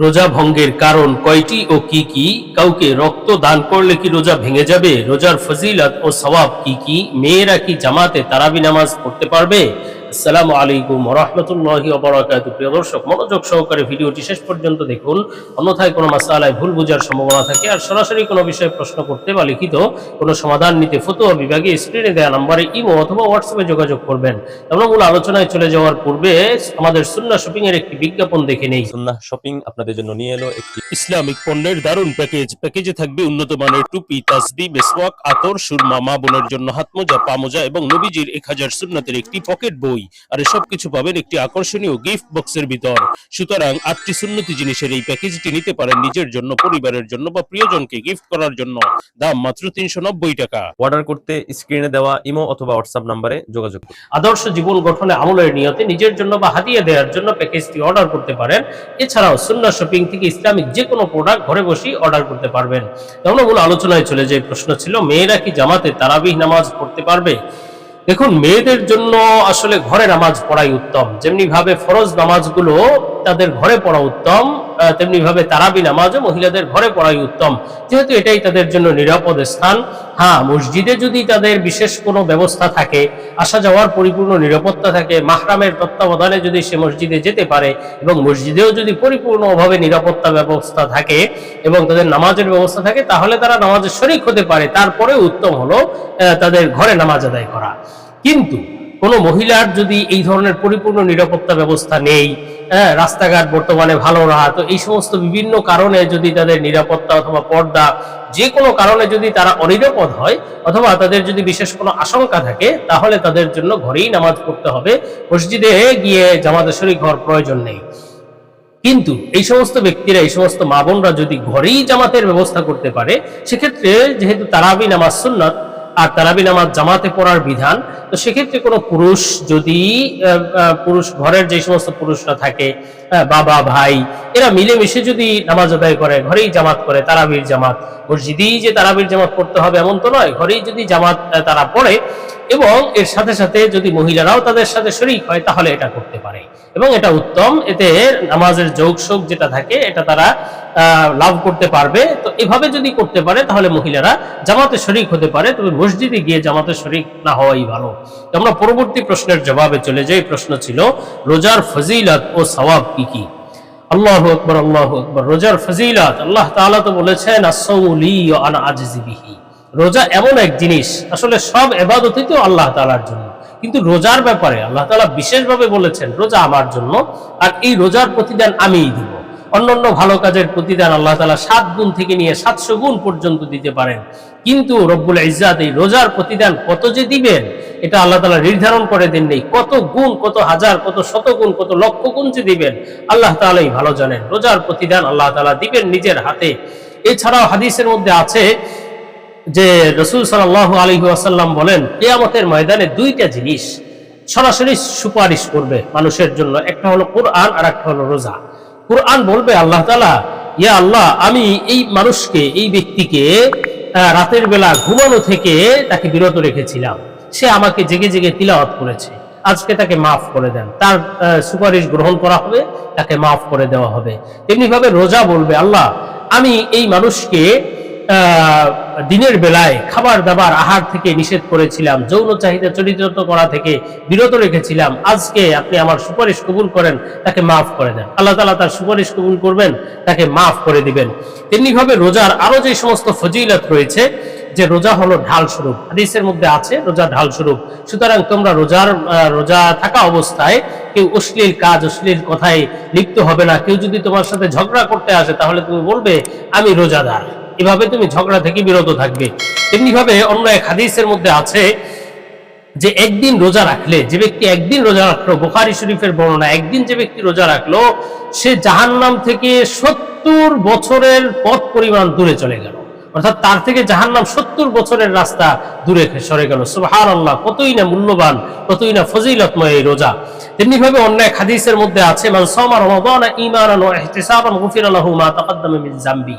রোজা ভঙ্গের কারণ কয়টি ও কি কি? কাউকে রক্ত দান করলে কি রোজা ভেঙে যাবে? রোজার ফজিলত ও সওয়াব কি কি? মেয়েরা কি জামাতে তারাবি নামাজ পড়তে পারবে? আসসালামু আলাইকুম রহমতুল্লাহি ওবরাকাত প্রিয় দর্শক, মনোযোগ সহকারে ভিডিওটি শেষ পর্যন্ত দেখুন। অন্যথায় কোনো মাসালায় ভুল বোঝার সম্ভাবনা থাকে আর সরাসরি কোনো বিষয়ে প্রশ্ন করতে বা লিখিত কোনো সমাধান নিতে ফতোয়া বিভাগে স্ক্রিনে দেওয়া নম্বরে ইমো অথবা হোয়াটসঅ্যাপে যোগাযোগ করবেন। আমরা মূল আলোচনায় চলে যাওয়ার পূর্বে আমাদের সুন্না শপিং এর একটি বিজ্ঞাপন দেখে নেই। সুন্নাহ শপিং আপনাদের জন্য নিয়ে এলো একটি ইসলামিক পণ্যের দারুণ প্যাকেজ। প্যাকেজে থাকবে উন্নত মানের টুপি তাসবি মেসওয়াক, আতর, সুরমা, মা বোনের জন্য হাতমোজা, পামোজা এবং নবীজির এক হাজার সুন্নাতের একটি পকেট বই। আর সব কিছু পাবেন একটি আকর্ষণীয় গিফট বক্সের ভিতর। সুতরাং আটটি সুন্নতি জিনিসের এই প্যাকেজটি নিতে পারেন নিজের জন্য, পরিবারের জন্য বা প্রিয়জনকে গিফট করার জন্য। দাম মাত্র তিনশো নব্বই টাকা। অর্ডার করতে স্ক্রিনে দেওয়া ইমো অথবা হোয়াটসঅ্যাপ নাম্বারে যোগাযোগ আদর্শ জীবন গঠনে আমলের নিয়তে নিজের জন্য বা হাতিয়ে দেওয়ার জন্য প্যাকেজটি অর্ডার করতে পারেন। এছাড়াও সুন্না শপিং থেকে ইসলামিক যে কোনো প্রোডাক্ট ঘরে বসেই অর্ডার করতে পারবেন। আমরা মূল আলোচনায় চলে যে প্রশ্ন ছিল, মেয়েরা কি জামাতে তারাবিহ নামাজ পড়তে পারবে? দেখুন, মেয়েদের জন্য আসলে ঘরে নামাজ পড়াই উত্তম। যেমনি ভাবে ফরজ নামাজগুলো তাদের ঘরে পড়া উত্তম তেমনি ভাবে তারাবি নামাজও মহিলাদের ঘরে পড়াই উত্তম। যেহেতু এটাই তাদের জন্য নিরাপদ স্থান হ্যাঁ মসজিদে যদি তাদের বিশেষ কোনো ব্যবস্থা থাকে, আসা যাওয়ার পরিপূর্ণ নিরাপত্তা থাকে, মাহরামের তত্ত্বাবধানে যদি সে মসজিদে যেতে পারে এবং মসজিদেও যদি পরিপূর্ণভাবে নিরাপত্তা ব্যবস্থা থাকে এবং তাদের নামাজের ব্যবস্থা থাকে, তাহলে তারা নামাজের শরিক হতে পারে। তারপরে উত্তম হলো তাদের ঘরে নামাজ আদায় করা। কিন্তু কোনো মহিলার যদি এই ধরনের পরিপূর্ণ নিরাপত্তা ব্যবস্থা নেই হ্যাঁ রাস্তাঘাট বর্তমানে ভালো না, তো এই সমস্ত বিভিন্ন কারণে যদি তাদের নিরাপত্তা অথবা পর্দা যে কোনো কারণে যদি তারা অনিরাপদ হয় অথবা তাদের যদি বিশেষ কোনো আশঙ্কা থাকে, তাহলে তাদের জন্য ঘরেই নামাজ পড়তে হবে, মসজিদে গিয়ে জামাতে শরীক হওয়ার প্রয়োজন নেই। কিন্তু এই সমস্ত ব্যক্তিরা, এই সমস্ত মা বোনরা যদি ঘরেই জামাতের ব্যবস্থা করতে পারে, সেক্ষেত্রে যেহেতু তারাবি নামাজ সুন্নত আর তারাবি নামাজ জামাতে পড়ার বিধান, তো সেক্ষেত্রে কোনো পুরুষ যদি পুরুষ ঘরের যে সমস্ত পুরুষরা থাকে বাবা, ভাই, এরা মিলেমিশে যদি নামাজ আদায় করে, ঘরেই জামাত করে, তারাবির জামাত। মসজিদেই যে তারাবির জামাত পড়তে হবে এমন তো নয়, ঘরেই যদি জামাত তারা পড়ে এবং এর সাথে সাথে যদি মহিলারাও তাদের সাথে শরিক হয়, তাহলে এটা করতে পারে। এবং এটা উত্তম, এতে নামাজের যোগ শোক যেটা থাকে, এটা তারা লাভ করতে পারবে। তো এভাবে যদি করতে পারে, তাহলে মহিলারা জামাতে শরিক হতে পারে, তবে মসজিদে গিয়ে জামাতে শরিক না হওয়াই ভালো। আমরা পরবর্তী প্রশ্নের জবাবে চলে যাই। প্রশ্ন ছিল, রোজার ফজিলত ও সওয়াব কি কি? আল্লাহ আকবর আল্লাহ আকবর। রোজার ফজিলত, আল্লাহ তাআলা তো বলেছেন আসৌলি আনা আজিবিহি রোজা এমন এক জিনিস, আসলে সব এবাদতই তো আল্লাহ তালার জন্য। কিন্তু রোজার ব্যাপারে আল্লাহ তালা বিশেষভাবে বলেছেন, রোজা আমার জন্য, আর এই রোজার প্রতিদান আমিই দিব। অন্যান্য ভালো কাজের প্রতিদান আল্লাহ তালা সাত গুণ থেকে নিয়ে সাতশো গুণ পর্যন্ত দিতে পারেন। কিন্তু রব্বুল ইজ্জাত এই রোজার প্রতিদান কত যে দিবেন, এটা আল্লাহ তালা নির্ধারণ করে দেন নেই। কত গুণ, কত হাজার, কত শত গুণ, কত লক্ষ গুণ যে দিবেন, আল্লাহ তাআলাই ভালো জানেন। রোজার প্রতিদান আল্লাহ তালা দিবেন নিজের হাতে। এছাড়াও হাদিসের মধ্যে আছে যে রসুল সাল্লাহ আলী আসাল্লাম বলেন, কেয়ামতের ময়দানে দুইটা জিনিস সরাসরি সুপারিশ করবে মানুষের জন্য। একটা হলো কোরআন আর একটা হলো রোজা। কোরআন বলবে, আল্লাহ তালা ইয়া আল্লাহ, আমি এই মানুষকে, এই ব্যক্তিকে রাতের বেলা ঘুমানো থেকে তাকে বিরত রেখেছিলাম। সে আমাকে জেগে জেগে তিলাওয়াত করেছে। আজকে তাকে মাফ করে দেন। তার সুপারিশ গ্রহণ করা হবে, তাকে মাফ করে দেওয়া হবে। তেমনিভাবে রোজা বলবে, আল্লাহ, আমি এই মানুষকে দিনের বেলায় খাবার, দাবার, আহার থেকে নিষেধ করেছিলাম, যৌন চাহিদা চরিত্র করা থেকে বিরত রেখেছিলাম। আজকে আপনি আমার সুপারিশ কবুল করেন, তাকে মাফ করে দেন। আল্লাহ তালা তার সুপারিশ কবুল করবেন, তাকে মাফ করে দিবেন। তেমনি ভাবে রোজার আরও যে সমস্ত ফজিলত রয়েছে, যে রোজা হলো ঢাল স্বরূপ। হাদিসের মধ্যে আছে, রোজা ঢাল স্বরূপ। সুতরাং তোমরা রোজার রোজা থাকা অবস্থায় কেউ অশ্লীল কাজ, অশ্লীল কথায় লিপ্ত হবে না। কেউ যদি তোমার সাথে ঝগড়া করতে আসে, তাহলে তুমি বলবে, আমি রোজাদার। এভাবে তুমি ঝগড়া থেকে বিরত থাকবে? তেমনি ভাবে অন্য এক হাদিসের মধ্যে আছে যে একদিন রোজা রাখলে যে ব্যক্তি একদিন রোজা রাখল, বুখারি শরীফের বর্ণনা, একদিন যে ব্যক্তি রোজা রাখল, সে জাহান্নাম থেকে সত্তর বছরের পথ পরিমাণ দূরে চলে গেল। অর্থাৎ তার থেকে জাহান্নাম সত্তর বছরের রাস্তা দূরে সরে গেল। সুবহান আল্লাহ কতই না মূল্যবান, কতই না ফজিলতময় এই রোজা। তেমনি ভাবে অন্য এক হাদিসের মধ্যে আছে, মান সামা রমাদান ওয়া ইহতিসাবান গুফিরা লাহু মা তাকাদ্দামা জামবি।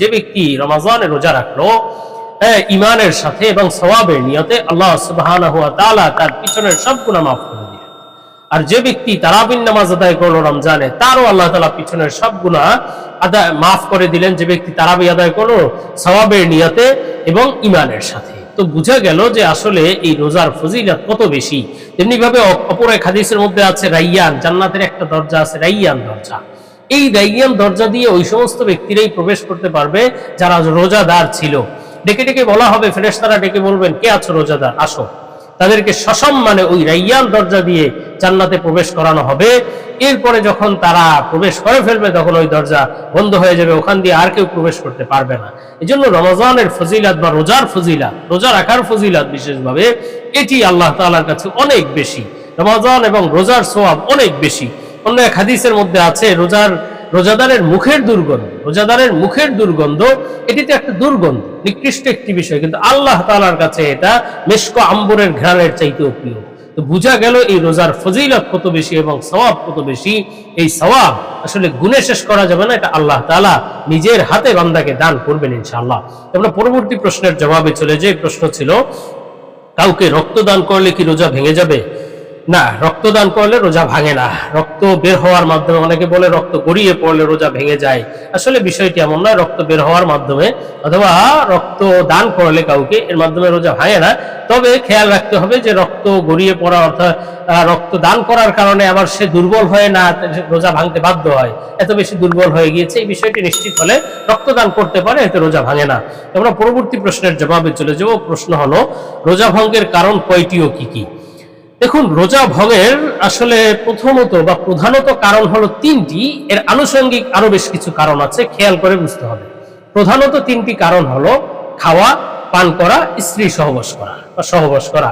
যে ব্যক্তি রমাজানে রোজা রাখল ইমানের সাথে এবং সওয়াবের নিয়তে আল্লাহ ওয়া তার পিছনের সব মাফ করে দিলেন আর যে ব্যক্তি তারাবিন নামাজ আদায় করল রমজানে, তারও আল্লাহ তালা পিছনের সব গুণা আদায়, মাফ করে দিলেন যে ব্যক্তি তারাবি আদায় করল সওয়াবের নিয়তে এবং ইমানের সাথে। তো বোঝা গেল যে আসলে এই রোজার ফজিলত কত বেশি। তেমনি ভাবে অ- অপর এক হাদিসের মধ্যে আছে, রাইয়ান, জান্নাতের একটা দরজা আছে, রাইয়ান দরজা। এই রাইয়ান দরজা দিয়ে ওই সমস্ত ব্যক্তিরাই প্রবেশ করতে পারবে যারা রোজাদার ছিল। ডেকে ডেকে বলা হবে, ফেরেশতারা ডেকে বলবেন, কে আছো রোজাদার? আসো। তাদেরকে সসম্মানে ওই রাইয়ান দরজা দিয়ে জান্নাতে প্রবেশ করানো হবে। এরপরে যখন তারা প্রবেশ করে ফেলবে, তখন ওই দরজা বন্ধ হয়ে যাবে। ওখান দিয়ে আর কেউ প্রবেশ করতে পারবে না। এই জন্য রমজানের ফজিলাত বা রোজার ফজিলাত, রোজা রাখার ফজিলাত বিশেষভাবে এটি আল্লাহ তাআলার কাছে অনেক বেশি। রমজান এবং রোজার সোয়াব অনেক বেশি। অন্য এক হাদিসের মধ্যে আছে, রোজার রোজাদারের মুখের দুর্গন্ধ, রোজাদারের মুখের দুর্গন্ধ এটি তো একটা দুর্গন্ধ, নিকৃষ্ট একটি বিষয়, কিন্তু আল্লাহ তালার কাছে এটা মেশক আম্বরের ঘ্রাণের চাইতেও প্রিয়। তো বোঝা গেল এই রোজার ফজিলত কত বেশি এবং সওয়াব কত বেশি। এই সওয়াব আসলে গুণে শেষ করা যাবে না, এটা আল্লাহ তাআলা নিজের হাতে বান্দাকে দান করবেন ইনশাআল্লাহ। আমরা পরবর্তী প্রশ্নের জবাবে চলে যে প্রশ্ন ছিল, কাউকে রক্তদান করলে কি রোজা ভেঙে যাবে? না, রক্তদান করলে রোজা ভাঙে না। রক্ত বের হওয়ার মাধ্যমে অনেকে বলে রক্ত গড়িয়ে পড়লে রোজা ভেঙে যায়। আসলে বিষয়টি এমন নয়, রক্ত বের হওয়ার মাধ্যমে অথবা রক্ত দান করলে কাউকে এর মাধ্যমে রোজা ভাঙে না। তবে খেয়াল রাখতে হবে যে রক্ত গড়িয়ে পড়া অর্থাৎ রক্ত দান করার কারণে আবার সে দুর্বল হয়ে না রোজা ভাঙতে বাধ্য হয়। এত বেশি দুর্বল হয়ে গিয়েছে, এই বিষয়টি নিশ্চিত হলে রক্তদান করতে পারে, এতে রোজা ভাঙে না। আমরা পরবর্তী প্রশ্নের জবাবে চলে যাব। প্রশ্ন হলো, রোজা ভঙ্গের কারণ কয়টি ও কি কি? দেখুন, রোজা ভঙ্গের আসলে প্রথমত বা প্রধানত কারণ হলো তিনটি। এর আনুষঙ্গিক আরও বেশ কিছু কারণ আছে, খেয়াল করে বুঝতে হবে। প্রধানত তিনটি কারণ হলো খাওয়া, পান করা, স্ত্রী সহবাস করা বা সহবাস করা।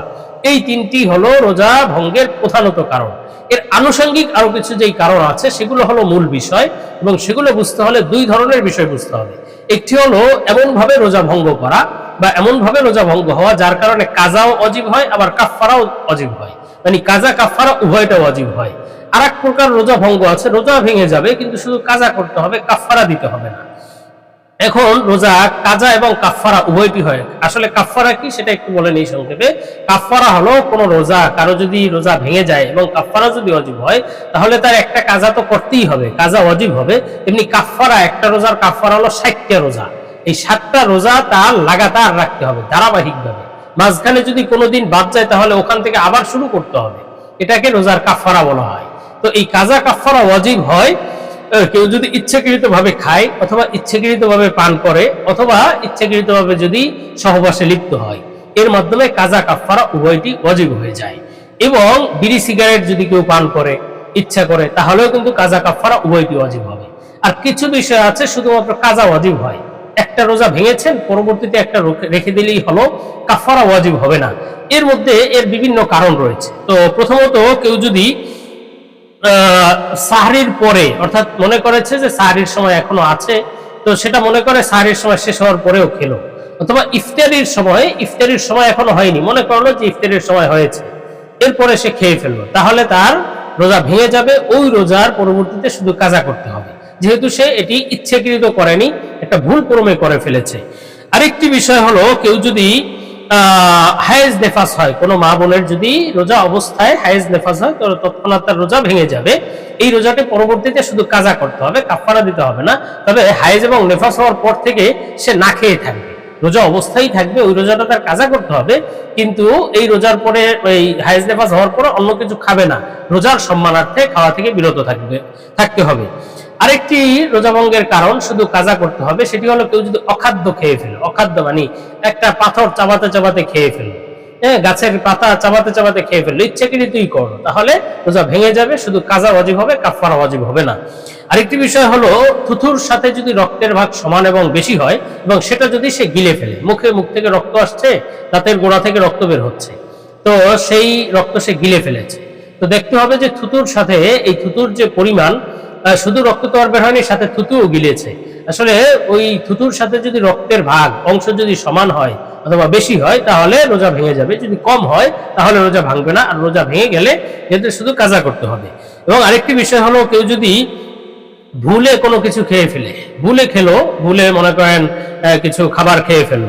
এই তিনটি হলো রোজা ভঙ্গের প্রধানত কারণ। এর আনুষঙ্গিক আরও কিছু যেই কারণ আছে, সেগুলো হলো মূল বিষয় এবং সেগুলো বুঝতে হলে দুই ধরনের বিষয় বুঝতে হবে। একটি হলো এমনভাবে রোজা ভঙ্গ করা বা এমনভাবে রোজা ভঙ্গ হওয়া, যার কারণে কাজাও অজীব হয়, আবার কাফারাও অজীব হয়। মানে কাজা কাফারা উভয়টাও অজীব হয়। আর প্রকার রোজা ভঙ্গ আছে, রোজা ভেঙে যাবে, কিন্তু শুধু কাজা করতে হবে কাফারা দিতে হবে না। এখন রোজা, কাজা এবং কাফফারা উভয়টি হয়। আসলে কাফফারা কি সেটা একটু বলে নেই সংক্ষেপে। কাফফারা হলো কোন রোজা, কারও যদি রোজা ভেঙে যায় এবং কাফফারা যদি অজীব হয়, তাহলে তার একটা কাজা তো করতেই হবে, কাজা অজীব হবে। তেমনি কাফফারা, একটা রোজার কাফফারা হলো ষাটটা রোজা। এই সাতটা রোজা তার লাগাতার রাখতে হবে ধারাবাহিকভাবে। মাঝখানে যদি কোনোদিন বাদ যায়, তাহলে ওখান থেকে আবার শুরু করতে হবে। এটাকে রোজার কাফফারা বলা হয়। তো এই কাজা কাফফারা অজীব হয় কেউ যদি ইচ্ছাকৃত ভাবে খায় অথবা ইচ্ছাকৃত ভাবে পান করে, অথবা ইচ্ছাকৃত ভাবে যদি সহবাসে লিপ্ত হয়, এর মাধ্যমে কাজা কাফফারা উভয়টি ওয়াজিব হয়ে যায়। এবং বিড়ি সিগারেট যদি কেউ পান করে, ইচ্ছা করে, তাহলেও কিন্তু কাজা কাফফারা উভয়টি ওয়াজিব হবে। আর কিছু বিষয় আছে, শুধুমাত্র কাজা ওয়াজিব হয়। একটা রোজা ভেঙেছেন, পরবর্তীতে একটা রেখে দিলেই হলো কাফারা ওয়াজিব হবে না। এর মধ্যে এর বিভিন্ন কারণ রয়েছে। তো প্রথমত কেউ যদি সাহরির পরে, অর্থাৎ মনে করেছে যে সাহরির সময় এখনও আছে, তো সেটা মনে করে সাহরির সময় শেষ হওয়ার পরেও খেলো। অথবা ইফতারির সময় ইফতারির সময় এখনও হয়নি, মনে করল যে ইফতারির সময় হয়েছে। এরপরে সে খেয়ে ফেলল। তাহলে তার রোজা ভেঙে যাবে, ওই রোজার পরবর্তীতে শুধু কাজা করতে হবে। যেহেতু সে এটি ইচ্ছাকৃত করেনি, একটা ভুল ক্রমে করে ফেলেছে। আরেকটি বিষয় হলো, কেউ যদি হায়েজ নেফাস হয়। কোনো মা বোনের যদি রোজা অবস্থায় হায়েজ নেফাস হয়, তো তৎক্ষণাৎ তার রোজা ভেঙে যাবে। এই রোজাটি পরবর্তীতে শুধু কাজা করতে হবে কাফারা দিতে হবে না। তবে হায়েজ এবং নেফাস হওয়ার পর থেকে সে না খেয়ে থাকবে। রোজা অবস্থায় থাকবে, ওই রোজাটা তার কাজা করতে হবে। কিন্তু এই রোজার পরে, এই হায়েজ নেফাস হওয়ার পরে অন্য কিছু খাবে না। রোজার সম্মানার্থে খাওয়া থেকে বিরত থাকবে, থাকতে হবে। আরেকটি রোজা ভঙ্গের কারণ শুধু কাজা করতে হবে, সেটি হলো কেউ যদি অখাদ্য খেয়ে ফেলে, অখাদ্য মানে একটা পাথর চাবাতে চাবাতে খেয়ে ফেলে হ্যাঁ গাছের পাতা চাবাতে চাবাতে খেয়ে ফেলল, ইচ্ছাকৃতই করো, তাহলে রোজা ভেঙে যাবে, শুধু কাজা অজীব হবে কাফারা অজীব হবে না। আরেকটি বিষয় হলো, থুথুর সাথে যদি রক্তের ভাগ সমান এবং বেশি হয়, এবং সেটা যদি সে গিলে ফেলে, মুখে মুখ থেকে রক্ত আসছে, দাঁতের গোড়া থেকে রক্ত বের হচ্ছে, তো সেই রক্ত সে গিলে ফেলেছে। তো দেখতে হবে যে থুতুর সাথে এই থুতুর যে পরিমাণ শুধু রক্ত তো আর বের হয়নি, সাথে থুতুও গিলেছে। আসলে ওই থুতুর সাথে যদি রক্তের ভাগ, অংশ যদি সমান হয় অথবা বেশি হয়, তাহলে রোজা ভেঙে যাবে। যদি কম হয়, তাহলে রোজা ভাঙবে না। আর রোজা ভেঙে গেলে এতে শুধু কাজা করতে হবে। এবং আরেকটি বিষয় হলো, কেউ যদি ভুলে কোনো কিছু খেয়ে ফেলে, ভুলে খেলো, ভুলে মনে করেন কিছু খাবার খেয়ে ফেলল,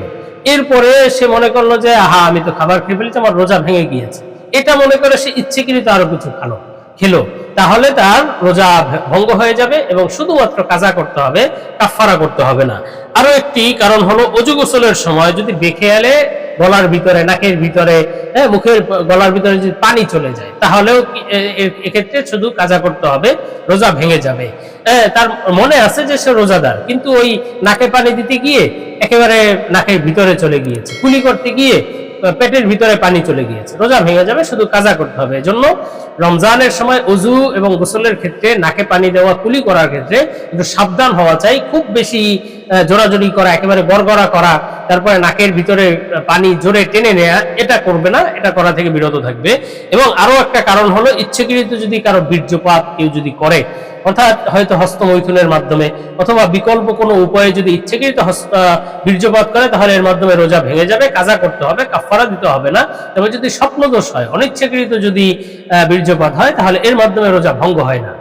এরপরে সে মনে করল যে, আহা, আমি তো খাবার খেয়ে ফেলেছি, আমার রোজা ভেঙে গিয়েছে। এটা মনে করে সে ইচ্ছেকৃত আরও কিছু খালো, খেলো। তাহলে তার রোজা ভঙ্গ হয়ে যাবে এবং শুধুমাত্র কাজা করতে হবে কাফারা করতে হবে না। আরও একটি কারণ হলো অজু গোসলের সময় যদি বেখেয়ালে গলার ভিতরে, নাকের ভিতরে হ্যাঁ মুখের গলার ভিতরে যদি পানি চলে যায়, তাহলেও এক্ষেত্রে শুধু কাজা করতে হবে, রোজা ভেঙে যাবে। তার মনে আছে যে সে রোজাদার, কিন্তু ওই নাকে পানি দিতে গিয়ে একেবারে নাকের ভিতরে চলে গিয়েছে। কুলি করতে গিয়ে পেটের ভিতরে পানি চলে গিয়েছে। রোজা ভেঙে যাবে, শুধু কাজা করতে হবে। এজন্য রমজানের সময় অজু এবং গোসলের ক্ষেত্রে, নাকে পানি দেওয়া, কুলি করার ক্ষেত্রে একটু সাবধান হওয়া চাই। খুব বেশি জোরাজোরি করা, একেবারে গড়গড়া করা, তারপরে নাকের ভিতরে পানি জোরে টেনে নেয়া, এটা করবে না। এটা করা থেকে বিরত থাকবে। এবং আরও একটা কারণ হলো, ইচ্ছেকৃত যদি কারও বীর্যপাত কেউ যদি করে অর্থাৎ হয়তো হস্তমৈথুনের মাধ্যমে অথবা বিকল্প কোনো উপায়ে যদি ইচ্ছেকৃত বীর্যপাত করে, তাহলে এর মাধ্যমে রোজা ভেঙে যাবে, কাজা করতে হবে কাফারা দিতে হবে না। তবে যদি স্বপ্নদোষ হয়, অনিচ্ছাকৃত যদি বীর্যপাত হয়, তাহলে এর মাধ্যমে রোজা ভঙ্গ হয় না।